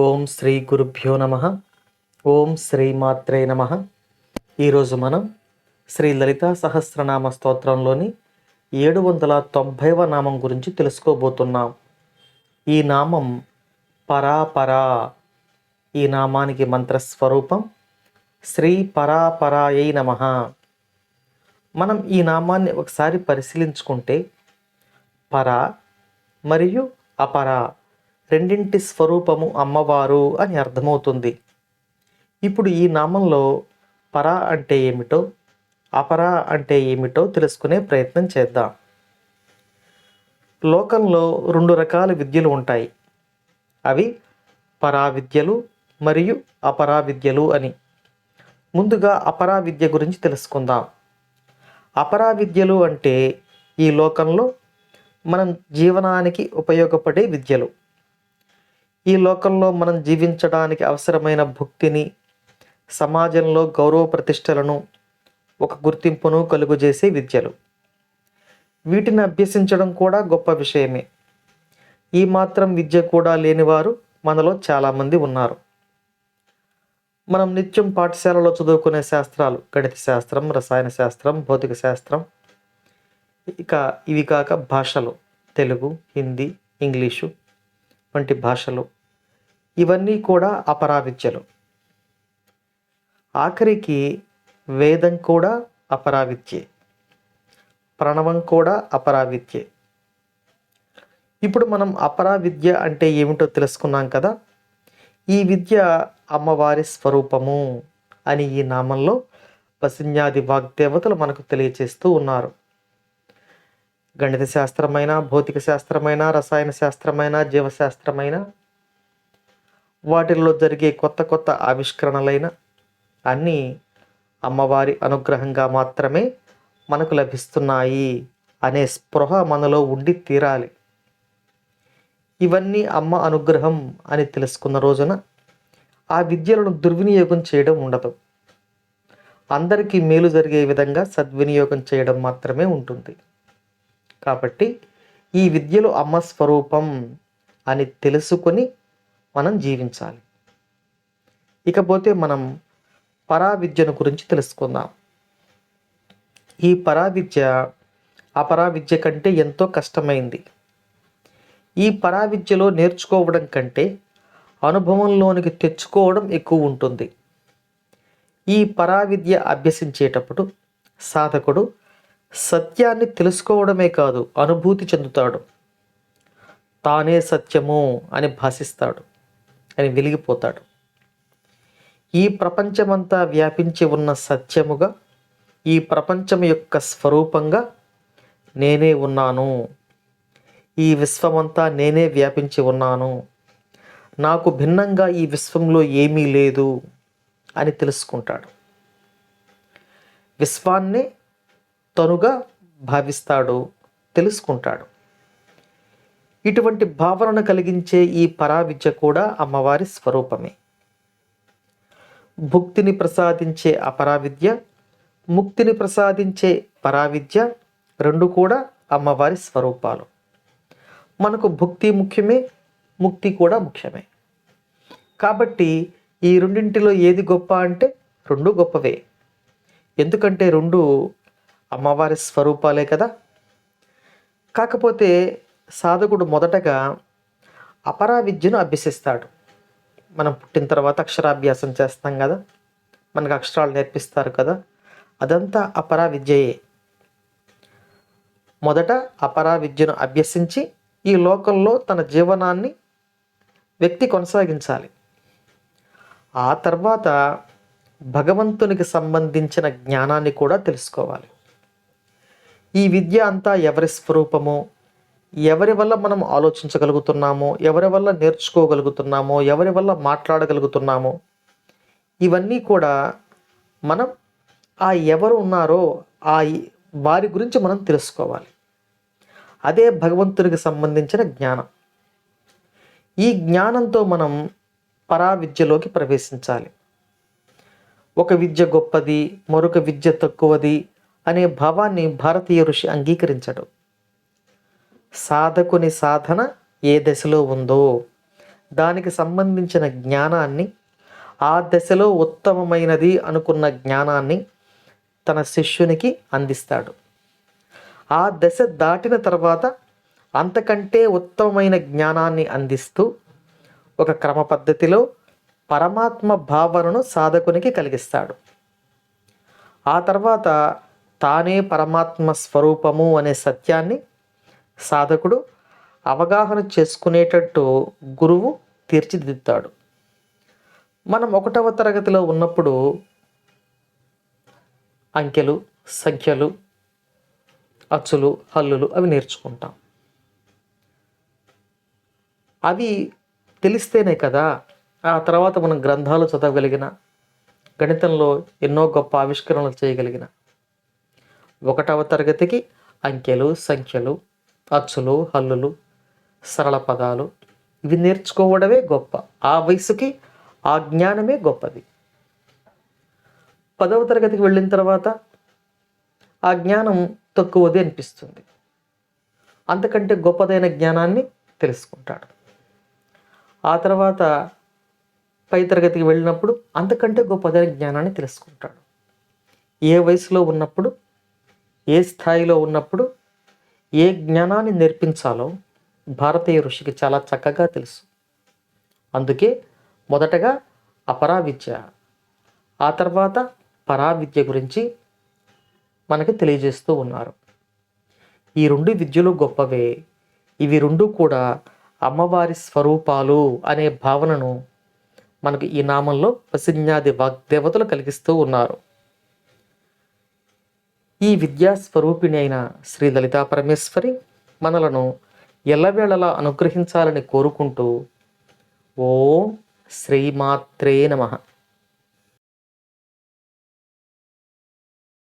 ఓం శ్రీ గురుభ్యో నమ. ఓం శ్రీ మాత్రే నమ. ఈరోజు మనం శ్రీ లలితా సహస్రనామ స్తోత్రంలోని ఏడు వందల తొంభైవ నామం గురించి తెలుసుకోబోతున్నాం. ఈ నామం పరాపరా ఈ నామానికి మంత్రస్వరూపం శ్రీ పరాపరాయై నమ. మనం ఈ నామాన్ని ఒకసారి పరిశీలించుకుంటే పర మరియు అపర రెండింటి స్వరూపము అమ్మవారు అని అర్థమవుతుంది. ఇప్పుడు ఈ నామంలో పర అంటే ఏమిటో అపర అంటే ఏమిటో తెలుసుకునే ప్రయత్నం చేద్దాం. లోకంలో రెండు రకాల విద్యలు ఉంటాయి. అవి పరా విద్యలు మరియు అపరా విద్యలు అని. ముందుగా అపరా విద్య గురించి తెలుసుకుందాం. అపరా విద్యలు అంటే ఈ లోకంలో మనం జీవనానికి ఉపయోగపడే విద్యలు. ఈ లోకంలో మనం జీవించడానికి అవసరమైన భుక్తిని సమాజంలో గౌరవ ప్రతిష్టలను ఒక గుర్తింపును కలుగజేసే విద్యలు. వీటిని అభ్యసించడం కూడా గొప్ప విషయమే. ఈ మాత్రం విద్య కూడా లేనివారు మనలో చాలామంది ఉన్నారు. మనం నిత్యం పాఠశాలలో చదువుకునే శాస్త్రాలు గణిత శాస్త్రం రసాయన శాస్త్రం భౌతిక శాస్త్రం ఇక ఇవి కాక భాషలు. తెలుగు హిందీ ఇంగ్లీషు వంటి భాషలు. ఇవన్నీ కూడా అపరా విద్యలు ఆఖరికి వేదం కూడా అపరా విద్యే ప్రణవం కూడా అపరా విద్యే ఇప్పుడు మనం అపరా విద్య అంటే ఏమిటో తెలుసుకున్నాం కదా? ఈ విద్య అమ్మవారి స్వరూపము అని ఈ నామంలో వసిన్యాది వాగ్దేవతలు మనకు తెలియచేస్తూ ఉన్నారు. గణిత శాస్త్రమైన భౌతిక శాస్త్రమైన రసాయన శాస్త్రమైన జీవశాస్త్రమైన వాటిల్లో జరిగే కొత్త కొత్త ఆవిష్కరణలైన అన్నీ అమ్మవారి అనుగ్రహంగా మాత్రమే మనకు లభిస్తున్నాయి అనే స్పృహ మనలో ఉండి తీరాలి. ఇవన్నీ అమ్మ అనుగ్రహం అని తెలుసుకున్న రోజున ఆ విద్యలను దుర్వినియోగం చేయడం ఉండదు. అందరికీ మేలు జరిగే విధంగా సద్వినియోగం చేయడం మాత్రమే ఉంటుంది. కాబట్టి ఈ విద్యలు అమ్మ స్వరూపం అని తెలుసుకొని మనం జీవించాలి. ఇకపోతే మనం పరా విద్యను గురించి తెలుసుకుందాం. ఈ పరా విద్య అపరా విద్య కంటే ఎంతో కష్టమైంది. ఈ పరా విద్యలో నేర్చుకోవడం కంటే అనుభవంలోనికి తెచ్చుకోవడం ఎక్కువ ఉంటుంది. ఈ పరా విద్య అభ్యసించేటప్పుడు సాధకుడు సత్యాన్ని తెలుసుకోవడమే కాదు అనుభూతి చెందుతాడు. తానే సత్యము అని భాషిస్తాడు అని వెలిగిపోతాడు. ఈ ప్రపంచమంతా వ్యాపించి ఉన్న సత్యముగా ఈ ప్రపంచం యొక్క స్వరూపంగా నేనే ఉన్నాను. ఈ విశ్వమంతా నేనే వ్యాపించి ఉన్నాను. నాకు భిన్నంగా ఈ విశ్వంలో ఏమీ లేదు అని తెలుసుకుంటాడు. విశ్వాన్నే తనుగా భావిస్తాడు తెలుసుకుంటాడు. ఇటువంటి భావనను కలిగించే ఈ పరావిద్య కూడా అమ్మవారి స్వరూపమే. భుక్తిని ప్రసాదించే అపరావిద్య ముక్తిని ప్రసాదించే పరావిద్య రెండు కూడా అమ్మవారి స్వరూపాలు. మనకు భుక్తి ముఖ్యమే ముక్తి కూడా ముఖ్యమే. కాబట్టి ఈ రెండింటిలో ఏది గొప్ప అంటే రెండు గొప్పవే. ఎందుకంటే రెండు అమ్మవారి స్వరూపాలే కదా. కాకపోతే సాధకుడు మొదటగా అపరా విద్యను అభ్యసిస్తాడు. మనం పుట్టిన తర్వాత అక్షరాభ్యాసం చేస్తాం కదా. మనకు అక్షరాలు నేర్పిస్తారు కదా. అదంతా అపరా విద్యయే మొదట అపరా విద్యను అభ్యసించి ఈ లోకంలో తన జీవనాన్ని వ్యక్తి కొనసాగించాలి. ఆ తర్వాత భగవంతునికి సంబంధించిన జ్ఞానాన్ని కూడా తెలుసుకోవాలి. ఈ విద్య అంతా ఎవరి స్వరూపమో? ఎవరి వల్ల మనం ఆలోచించగలుగుతున్నామో ఎవరి వల్ల నేర్చుకోగలుగుతున్నామో ఎవరి వల్ల మాట్లాడగలుగుతున్నామో ఇవన్నీ కూడా మనం ఆ ఎవరు ఉన్నారో ఆ వారి గురించి మనం తెలుసుకోవాలి. అదే భగవంతునికి సంబంధించిన జ్ఞానం. ఈ జ్ఞానంతో మనం పరా విద్యలోకి ప్రవేశించాలి. ఒక విద్య గొప్పది మరొక విద్య తక్కువది అనే భావాన్ని భారతీయ ఋషి అంగీకరించడు. సాధకుని సాధన ఏ దశలో ఉందో. దానికి సంబంధించిన జ్ఞానాన్ని ఆ దశలో ఉత్తమమైనది అనుకున్న జ్ఞానాన్ని తన శిష్యునికి అందిస్తాడు. ఆ దశ దాటిన తర్వాత అంతకంటే ఉత్తమమైన జ్ఞానాన్ని అందిస్తూ ఒక క్రమ పద్ధతిలో పరమాత్మ భావనను సాధకునికి కలిగిస్తాడు. ఆ తర్వాత తానే పరమాత్మ స్వరూపము అనే సత్యాన్ని సాధకుడు అవగాహన చేసుకునేటట్టు గురువు తీర్చిదిద్దుతాడు. మనం ఒకటవ తరగతిలో ఉన్నప్పుడు అంకెలు సంఖ్యలు అచ్చులు హల్లులు అవి నేర్చుకుంటాం. అవి తెలిస్తేనే కదా ఆ తర్వాత మనం గ్రంథాలు చదవగలిగిన గణితంలో ఎన్నో గొప్ప ఆవిష్కరణలు చేయగలిగిన. ఒకటవ తరగతికి అంకెలు సంఖ్యలు అచ్చులు హల్లులు సరళ పదాలు ఇవి నేర్చుకోవడమే గొప్ప. ఆ వయసుకి ఆ జ్ఞానమే గొప్పది. పదవ తరగతికి వెళ్ళిన తర్వాత ఆ జ్ఞానం తక్కువది అనిపిస్తుంది. అంతకంటే గొప్పదైన జ్ఞానాన్ని తెలుసుకుంటాడు. ఆ తర్వాత పై తరగతికి వెళ్ళినప్పుడు అంతకంటే గొప్పదైన జ్ఞానాన్ని తెలుసుకుంటాడు. ఏ వయసులో ఉన్నప్పుడు ఏ స్థాయిలో ఉన్నప్పుడు ఏ జ్ఞానాన్ని నేర్పించాలో భారతీయ ఋషికి చాలా చక్కగా తెలుసు. అందుకే మొదటగా అపరా విద్య ఆ తర్వాత పరా విద్య గురించి మనకి తెలియజేస్తూ ఉన్నారు. ఈ రెండు విద్యలు గొప్పవే. ఇవి రెండు కూడా అమ్మవారి స్వరూపాలు అనే భావనను మనకు ఈ నామంలో ప్రసిజ్ఞాది వాగ్దేవతలు కలిగిస్తూ ఉన్నారు. ఈ విద్యా స్వరూపిణి అయిన శ్రీ లలితా పరమేశ్వరి మనలను ఎల్లవేళలా అనుగ్రహించాలని కోరుకుంటూ ఓం శ్రీమాత్రే నమః.